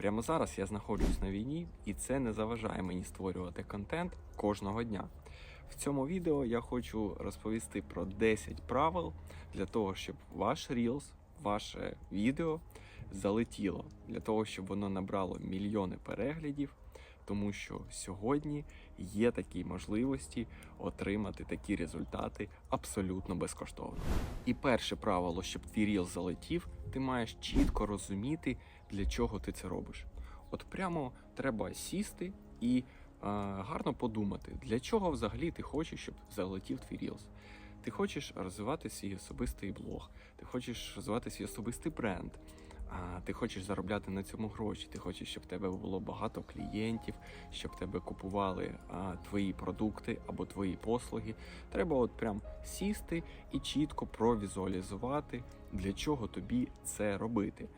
Прямо зараз я знаходжусь на війні, і це не заважає мені створювати контент кожного дня. В цьому відео я хочу розповісти про 10 правил для того, щоб ваш Reels, ваше відео залетіло, для того, щоб воно набрало мільйони переглядів, тому що сьогодні є такі можливості отримати такі результати абсолютно безкоштовно. І перше правило, щоб твій Reels залетів, ти маєш чітко розуміти, для чого ти це робиш. От прямо треба сісти і е, гарно подумати, для чого взагалі ти хочеш, щоб залетів твій Reels. Ти хочеш розвивати свій особистий блог, ти хочеш розвивати свій особистий бренд. А ти хочеш заробляти на цьому гроші, ти хочеш, щоб в тебе було багато клієнтів, щоб тебе купували а, твої продукти або твої послуги. Треба от прям сісти і чітко провізуалізувати, для чого тобі це робити.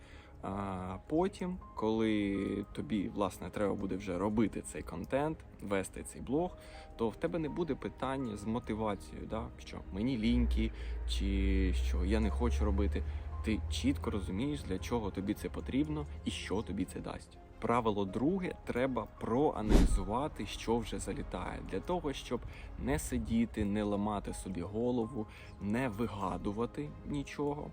А потім, коли тобі власне треба буде вже робити цей контент, вести цей блог, то в тебе не буде питання з мотивацією, да? що мені ліньки, чи що я не хочу робити. Ти чітко розумієш, для чого тобі це потрібно і що тобі це дасть. Правило друге, треба проаналізувати, що вже залітає, для того, щоб не сидіти, не ламати собі голову, не вигадувати нічого,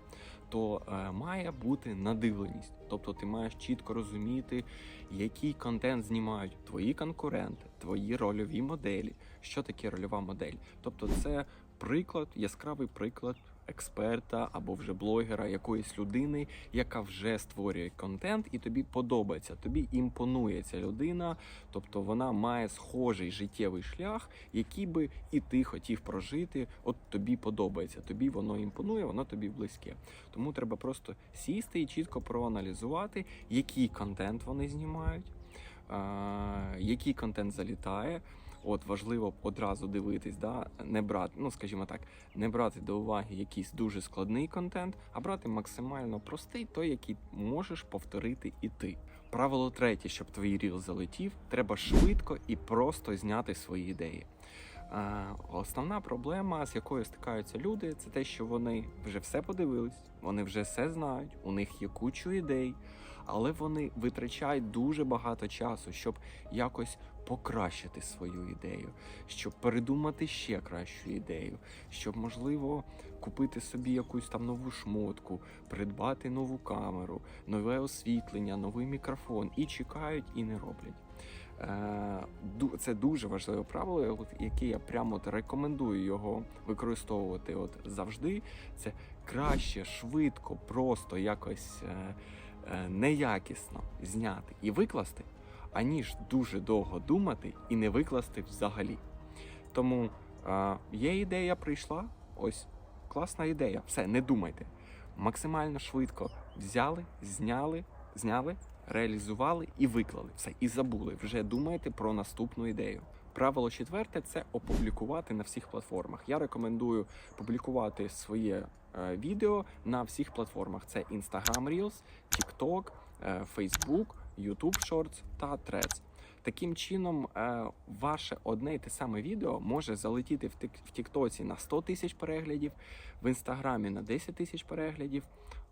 то е, має бути надивленість. Тобто ти маєш чітко розуміти, який контент знімають твої конкуренти, твої рольові моделі. Що таке рольова модель? Тобто, це приклад, яскравий приклад експерта або вже блогера, якоїсь людини, яка вже створює контент, і тобі подобається, тобі імпонує ця людина, тобто вона має схожий життєвий шлях, який би і ти хотів прожити. От тобі подобається, тобі воно імпонує, воно тобі близьке. Тому треба просто сісти і чітко проаналізувати, який контент вони знімають, який контент залітає. От важливо одразу дивитись, да, не брати, ну скажімо так, не брати до уваги якийсь дуже складний контент, а брати максимально простий, той, який можеш повторити і ти. Правило третє, щоб твій ріл залетів, треба швидко і просто зняти свої ідеї. Основна проблема, з якою стикаються люди, це те, що вони вже все подивились, вони вже все знають, у них є кучу ідей, але вони витрачають дуже багато часу, щоб якось покращити свою ідею, щоб передумати ще кращу ідею, щоб можливо купити собі якусь там нову шмотку, придбати нову камеру, нове освітлення, новий мікрофон і чекають і не роблять. Е, Це дуже важливе правило, яке я прямо рекомендую його використовувати от завжди. Це краще, швидко, просто якось е, неякісно зняти і викласти, аніж дуже довго думати і не викласти взагалі. Тому е, є ідея, прийшла. Ось класна ідея. Все, не думайте. Максимально швидко взяли, зняли, зняли, реалізували і виклали. Все, і забули. Вже думаєте про наступну ідею. Правило четверте це опублікувати на всіх платформах. Я рекомендую публікувати своє е, відео на всіх платформах: це Instagram Reels, TikTok, е, Facebook, YouTube Shorts та Threads. Таким чином, е, ваше одне і те саме відео може залетіти в Тіктоці на 100 тисяч переглядів, в інстаграмі на 10 тисяч переглядів,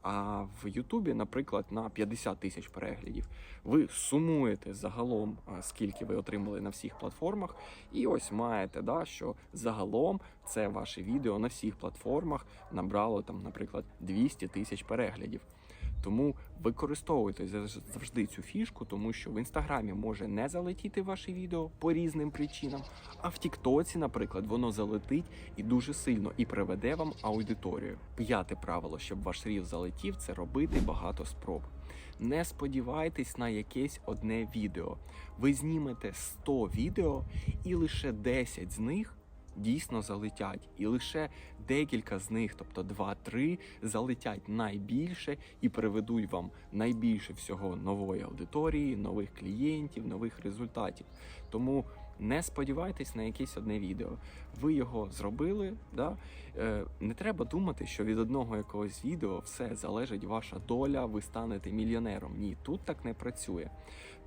а в Ютубі, наприклад, на 50 тисяч переглядів. Ви сумуєте загалом, е, скільки ви отримали на всіх платформах, і ось маєте, да, що загалом це ваше відео на всіх платформах набрало там, наприклад, 200 тисяч переглядів. Тому використовуйте завжди цю фішку, тому що в інстаграмі може не залетіти ваше відео по різним причинам, а в Тіктоці, наприклад, воно залетить і дуже сильно і приведе вам аудиторію. П'яте правило, щоб ваш ріл залетів, це робити багато спроб. Не сподівайтесь на якесь одне відео. Ви знімете 100 відео, і лише 10 з них дійсно залетять, і лише декілька з них, тобто 2-3, залетять найбільше і приведуть вам найбільше всього нової аудиторії, нових клієнтів, нових результатів. Тому не сподівайтесь на якесь одне відео. Ви його зробили. Да? Е, не треба думати, що від одного якогось відео все залежить ваша доля, ви станете мільйонером. Ні, тут так не працює.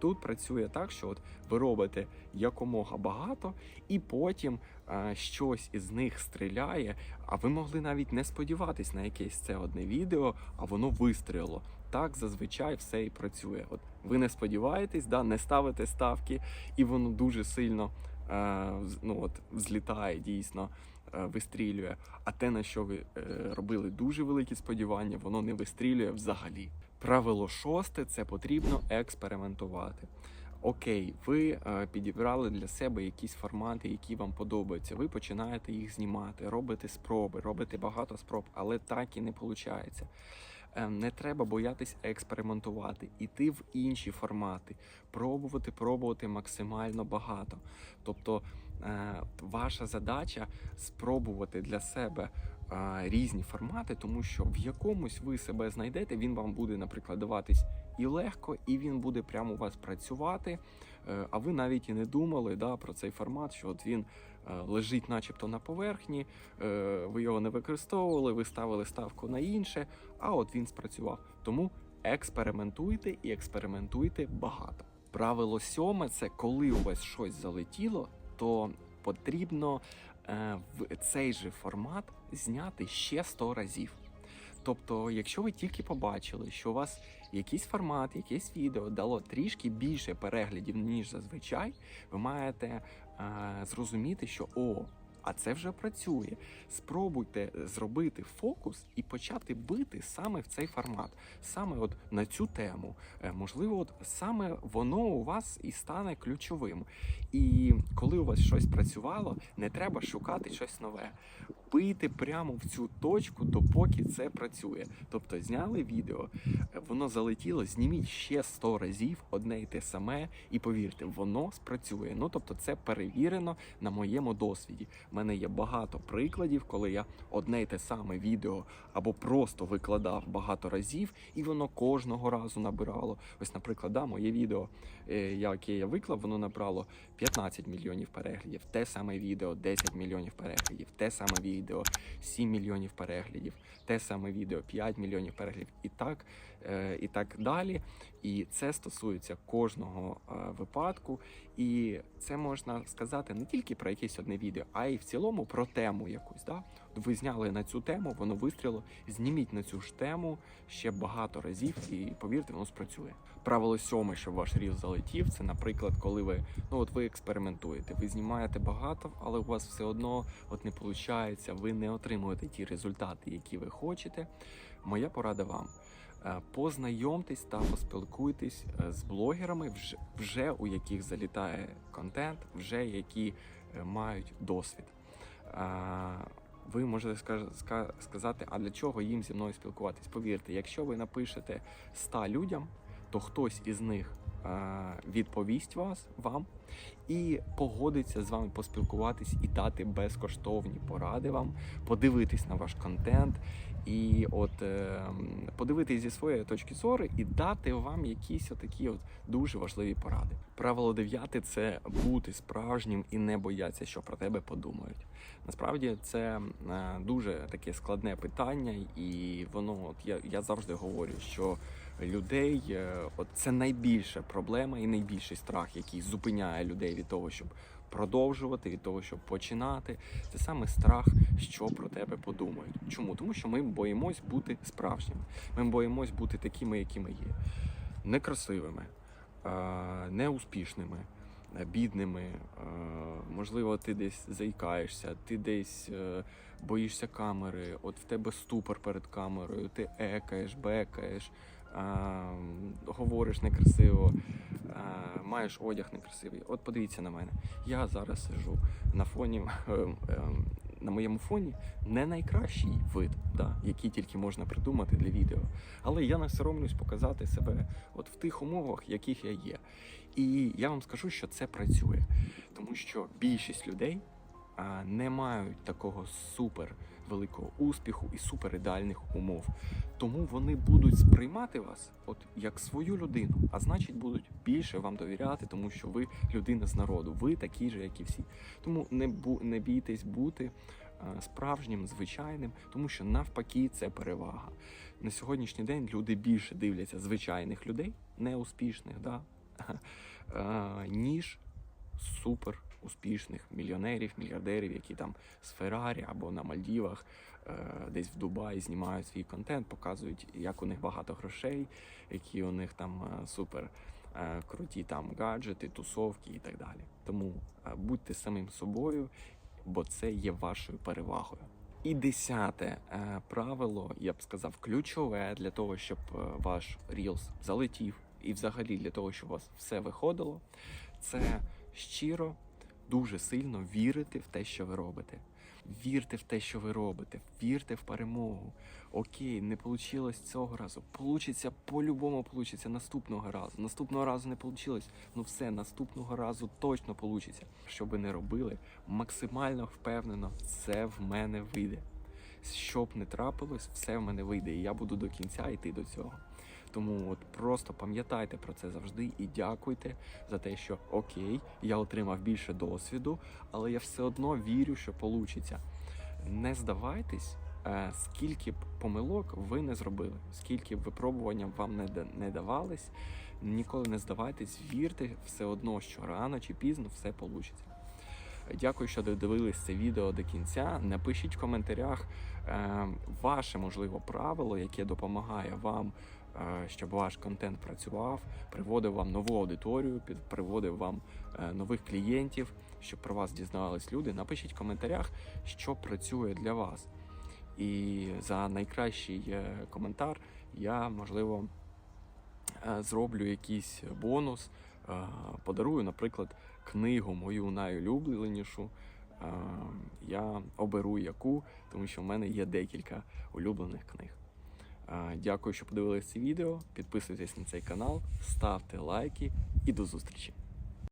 Тут працює так, що от ви робите якомога багато, і потім е, щось із них стріляє. А ви могли навіть не сподіватись на якесь це одне відео, а воно вистрілило. так зазвичай все і працює. От ви не сподіваєтесь, да, не ставите ставки, і воно дуже сильно е, ну, от, взлітає дійсно. Е, Вистрілює, а те, на що ви е, робили дуже великі сподівання, воно не вистрілює взагалі. Правило шосте це потрібно експериментувати. Окей, ви е, підібрали для себе якісь формати, які вам подобаються. Ви починаєте їх знімати, робите спроби, робите багато спроб, але так і не виходить. Не треба боятись експериментувати, іти в інші формати, пробувати, пробувати максимально багато. Тобто е, ваша задача спробувати для себе е, різні формати, тому що в якомусь ви себе знайдете, він вам буде, наприклад, даватись і легко, і він буде прямо у вас працювати. Е, А ви навіть і не думали да, про цей формат, що от він е, лежить, начебто, на поверхні, е, ви його не використовували, ви ставили ставку на інше, а от він спрацював. Тому експериментуйте і експериментуйте багато. Правило сьоме це коли у вас щось залетіло, то потрібно е, в цей же формат зняти ще 100 разів. Тобто, якщо ви тільки побачили, що у вас якийсь формат, якесь відео дало трішки більше переглядів, ніж зазвичай, ви маєте е, зрозуміти, що о, а це вже працює. Спробуйте зробити фокус і почати бити саме в цей формат, саме от на цю тему. Е, можливо, от саме воно у вас і стане ключовим. І коли у вас щось працювало, не треба шукати щось нове. Бийте прямо в цю точку, допоки це працює. Тобто зняли відео, воно залетіло, зніміть ще 100 разів одне і те саме, і повірте, воно спрацює. Ну тобто, це перевірено на моєму досвіді. У мене є багато прикладів, коли я одне й те саме відео або просто викладав багато разів, і воно кожного разу набирало. Ось, наприклад, да, моє відео, е, яке я виклав, воно набрало 15 мільйонів переглядів. Те саме відео 10 мільйонів переглядів, те саме відео 7 мільйонів переглядів, те саме відео 5 мільйонів переглядів, і так, і так далі. І це стосується кожного е, випадку. І це можна сказати не тільки про якесь одне відео, а й в цілому про тему якусь. Да? Ви зняли на цю тему, воно вистрілило. Зніміть на цю ж тему ще багато разів, і повірте, воно спрацює. Правило сьоме, щоб ваш ріл залетів, це, наприклад, коли ви ну от ви експериментуєте, ви знімаєте багато, але у вас все одно от не виходить, ви не отримуєте ті результати, які ви хочете. Моя порада вам. Е, Познайомтесь та поспілкуйтесь е, з блогерами, вже, у яких залітає контент, вже які е, мають досвід. Ви можете сказати, а для чого їм зі мною спілкуватись? Повірте, якщо ви напишете 100 людям, то хтось із них е, відповість вас вам і погодиться з вами поспілкуватись і дати безкоштовні поради вам, подивитись на ваш контент і от е, подивитись зі своєї точки зору і дати вам якісь отакі от дуже важливі поради. Правило дев'яте це бути справжнім і не боятися, що про тебе подумають. Насправді це е, дуже таке складне питання, і воно от я, я завжди говорю, що людей е, от це найбільша проблема і найбільший страх, який зупиняє людей від того, щоб продовжувати, від того, щоб починати. Це саме страх, що про тебе подумають. Чому? Тому що ми боїмось бути справжніми. Ми боїмось бути такими, якими є, некрасивими, е, неуспішними. е, Бідними, можливо, ти десь заїкаєшся, ти десь боїшся камери, от в тебе ступор перед камерою, ти екаєш, бекаєш, говориш некрасиво, е, маєш одяг некрасивий. От подивіться на мене. Я зараз сижу на фоні, е, е, на моєму фоні не найкращий вид, да, який тільки можна придумати для відео. Але я не соромлюсь показати себе от в тих умовах, яких я є. І я вам скажу, що це працює, тому що більшість людей а, не мають такого супер великого успіху і супер ідеальних умов. Тому вони будуть сприймати вас от як свою людину, а значить будуть більше вам довіряти, тому що ви людина з народу, ви такі ж, як і всі. Тому не бу не бійтесь бути справжнім, звичайним, тому що навпаки це перевага. На сьогоднішній день люди більше дивляться звичайних людей, неуспішних, да, е, ніж супер успішних мільйонерів, мільярдерів, які там з Феррарі або на Мальдівах е, десь в Дубаї знімають свій контент, показують, як у них багато грошей, які у них там е, супер е, круті там гаджети, тусовки і так далі. Тому будьте самим собою, бо це є вашою перевагою. І десяте правило, я б сказав, ключове для того, щоб ваш Reels залетів, і взагалі для того, щоб у вас все виходило, це щиро, дуже сильно вірити в те, що ви робите. Вірте в те, що ви робите, вірте в перемогу. Окей, не вийшло цього разу. Получиться по-любому получиться наступного разу. Наступного разу не вийшло. Ну все, наступного разу точно получиться. Що би не робили, максимально впевнено, це в мене вийде. Що б не трапилось, все в мене вийде, і я буду до кінця йти до цього. Тому от просто пам'ятайте про це завжди і дякуйте за те, що окей, я отримав більше досвіду, але я все одно вірю, що вийде. Не здавайтесь, е, скільки б помилок ви не зробили, скільки б випробувань вам не давались, ніколи не здавайтесь, вірте все одно, що рано чи пізно все вийде. Дякую, що додивились це відео до кінця. Напишіть в коментарях е, ваше можливо правило, яке допомагає вам, е, щоб ваш контент працював, приводив вам нову аудиторію, під приводив вам е, нових клієнтів, щоб про вас дізнавались люди. Напишіть в коментарях, що працює для вас. І за найкращий е, коментар я можливо е, зроблю якийсь бонус, е, подарую, наприклад, книгу мою найулюбленішу. Я оберу яку, тому що в мене є декілька улюблених книг. Дякую, що подивилися це відео. Підписуйтесь на цей канал, ставте лайки і до зустрічі!